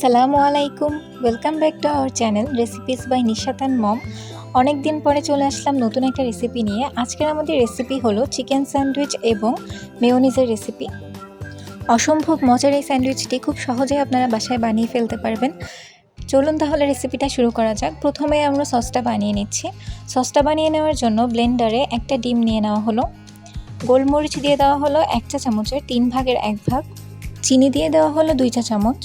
আসসালামু আলাইকুম। Welcome back to our channel recipes by Nishatan mom অনেক দিন পরে চলে আসলাম নতুন একটা রেসিপি নিয়ে। আজকের আমাদের রেসিপি হলো চিকেন স্যান্ডউইচ এবং মেয়োনিজের রেসিপি অসম্ভব মজার এই স্যান্ডউইচটি খুব সহজেই আপনারা বাসায় বানিয়ে ফেলতে পারবেন। চলুন তাহলে রেসিপিটা শুরু করা যাক। প্রথমে আমরা সসটা বানিয়ে নিচ্ছি। সসটা বানিয়ে নেওয়ার জন্য ব্লেন্ডারে একটা ডিম নিয়ে নেওয়া হলো। গোলমরিচ দিয়ে দেওয়া হলো এক চা চামচের তিন ভাগের এক ভাগ। চিনি দিয়ে দেওয়া হলো দুই চা চামচ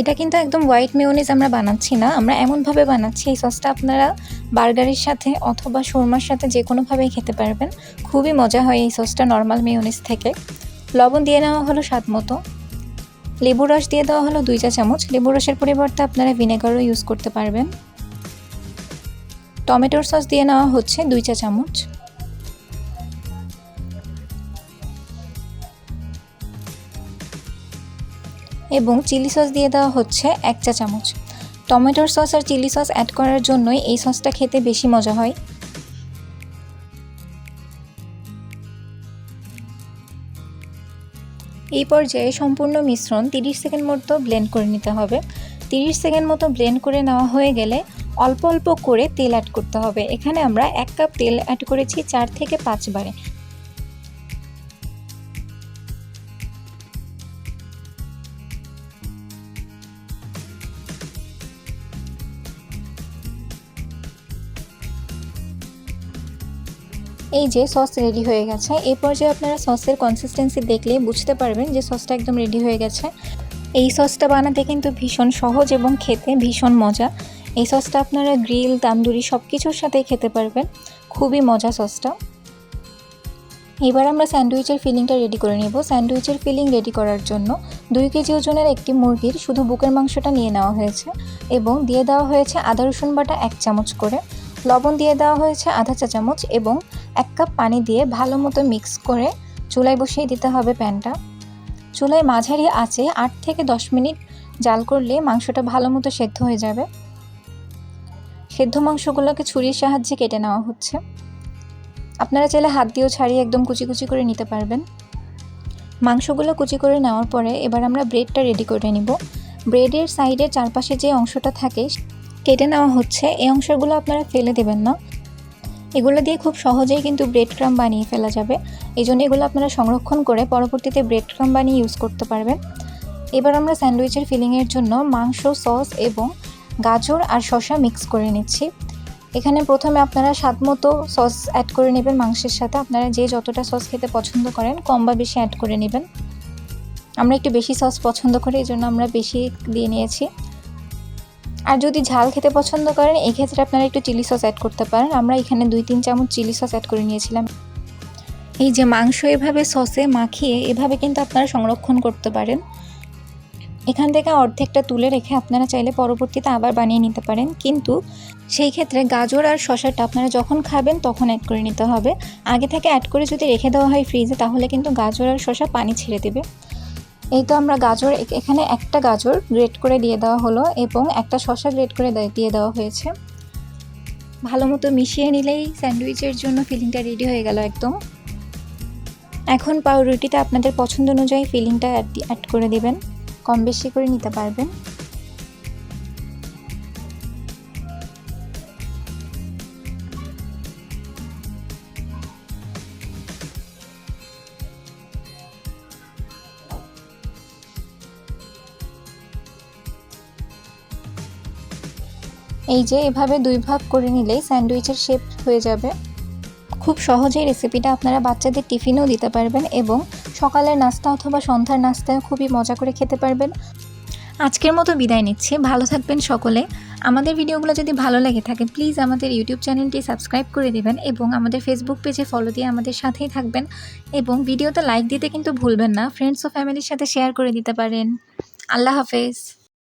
এটা কিন্তু একদম হোয়াইট মেয়োনিজ আমরা বানাচ্ছি না। আমরা এমনভাবে বানাচ্ছি, এই সসটা আপনারা বার্গারের সাথে অথবা শোরমার সাথে যে কোনোভাবেই খেতে পারবেন। খুবই মজা হয় এই সসটা নর্মাল মেয়োনিজ থেকে। লবণ দিয়ে নেওয়া হলো স্বাদ মতো। লেবু রস দিয়ে দেওয়া হলো দুই চা চামচ। লেবু রসের পরিবর্তে আপনারা ভিনেগারও ইউজ করতে পারবেন। টমেটোর সস দিয়ে নেওয়া হচ্ছে দুই চা চামচ। এবং চিলি সস দিয়ে দেওয়া হচ্ছে এক চা চামচ। টমেটোর সস আর চিলি সস অ্যাড করার জন্যই এই সসটা খেতে বেশি মজা হয়। এই পর্যায়ে সম্পূর্ণ মিশ্রণ 30 সেকেন্ড মতো ব্লেন্ড করে নিতে হবে। 30 সেকেন্ড মতো ব্লেন্ড করে নেওয়া হয়ে গেলে অল্প অল্প করে তেল অ্যাড করতে হবে। এখানে আমরা এক কাপ তেল অ্যাড করেছি চার থেকে পাঁচবারে। এই যে সস রেডি হয়ে গেছে। এই পর্যায়ে আপনারা সসের কনসিস্টেন্সি দেখলে বুঝতে পারবেন যে সসটা একদম রেডি হয়ে গেছে। এই সসটা বানাতে কিন্তু ভীষণ সহজ এবং খেতে ভীষণ মজা। এই সসটা আপনারা গ্রিল তান্দুরি সব কিছুর সাথেই খেতে পারবেন। খুবই মজা সসটা এবার আমরা স্যান্ডউইচের ফিলিংটা রেডি করে নেব। স্যান্ডউইচের ফিলিং রেডি করার জন্য দুই কেজি ওজনের একটি মুরগির শুধু বুকের মাংসটা নিয়ে নেওয়া হয়েছে এবং দিয়ে দেওয়া হয়েছে আদা, রসুন বাটা এক চামচ করে। লবণ দিয়ে দেওয়া হয়েছে আধা চা চামচ এবং এক কাপ পানি দিয়ে ভালো মতো মিক্স করে চুলায় বসিয়ে দিতে হবে প্যানটা। চুলায় মাঝারি আঁচে আট থেকে দশ মিনিট জাল করলে মাংসটা ভালো মতো সেদ্ধ হয়ে যাবে। সেদ্ধ মাংসগুলোকে ছুরির সাহায্যে কেটে নেওয়া হচ্ছে। আপনারা চাইলে হাত দিয়েও ছাড়িয়ে একদম কুচি কুচি করে নিতে পারবেন। মাংসগুলো কুচি করে নেওয়ার পরে এবার আমরা ব্রেডটা রেডি করে নিব। ব্রেডের সাইডের চারপাশে যে অংশটা থাকে কেটে নেওয়া হচ্ছে। এই অংশগুলো আপনারা ফেলে দেবেন না। এগুলো দিয়ে খুব সহজেই কিন্তু ব্রেড ক্রাম বানিয়ে ফেলা যাবে। এই জন্য এগুলো আপনারা সংরক্ষণ করে পরবর্তীতে ব্রেড ক্রাম বানিয়ে ইউজ করতে পারবেন। এবার আমরা স্যান্ডউইচের ফিলিংয়ের জন্য মাংস, সস এবং গাজর আর শসা মিক্স করে নিচ্ছি। এখানে প্রথমে আপনারা স্বাদ মতো সস অ্যাড করে নেবেন মাংসের সাথে। আপনারা যে যতটা সস খেতে পছন্দ করেন, কম বা বেশি অ্যাড করে নেবেন। আমরা একটু বেশি সস পছন্দ করি এই জন্য আমরা বেশি দিয়ে নিয়েছি। আর যদি ঝাল খেতে পছন্দ করেন, এক্ষেত্রে আপনারা একটু চিলি সস অ্যাড করতে পারেন। আমরা এখানে দুই তিন চামচ চিলি সস অ্যাড করে নিয়েছিলাম। এই যে মাংস এভাবে সসে মাখিয়ে এভাবে কিন্তু আপনারা সংরক্ষণ করতে পারেন। এখান থেকে অর্ধেকটা তুলে রেখে আপনারা চাইলে পরবর্তীতে আবার বানিয়ে নিতে পারেন। কিন্তু সেই ক্ষেত্রে গাজর আর শশাটা আপনারা যখন খাবেন, তখন অ্যাড করে নিতে হবে। আগে থেকে অ্যাড করে যদি রেখে দেওয়া হয় ফ্রিজে তাহলে কিন্তু গাজর আর শশা পানি ছেড়ে দেবে। এই তো আমরা গাজর এখানে একটা গাজর গ্রেট করে দিয়ে দেওয়া হলো এবং একটা শশা গ্রেট করে দিয়ে দেওয়া হয়েছে। ভালো মতো মিশিয়ে নিলেই স্যান্ডউইচের জন্য ফিলিংটা রেডি হয়ে গেল একদম। এখন পাউরুটিতে আপনাদের পছন্দ অনুযায়ী ফিলিংটা অ্যাড করে দেবেন। কম বেশি করে নিতে পারবেন। এই যে এভাবে দুই ভাগ করে নিলেই স্যান্ডউইচের শেপ হয়ে যাবে। খুব সহজেই রেসিপিটা আপনারা বাচ্চাদের টিফিনেও দিতে পারবেন এবং সকালের নাস্তা অথবা সন্ধ্যার নাস্তায় খুবই মজা করে খেতে পারবেন। আজকের মতো বিদায় নিচ্ছি। ভালো থাকবেন সকলে। আমাদের ভিডিওগুলো যদি ভালো লেগে থাকে প্লিজ আমাদের ইউটিউব চ্যানেলটি সাবস্ক্রাইব করে দেবেন এবং আমাদের ফেসবুক পেজে ফলো দিয়ে আমাদের সাথেই থাকবেন এবং ভিডিওতে লাইক দিতে কিন্তু ভুলবেন না। ফ্রেন্ডস ও ফ্যামিলির সাথে শেয়ার করে দিতে পারেন। আল্লাহ হাফেজ।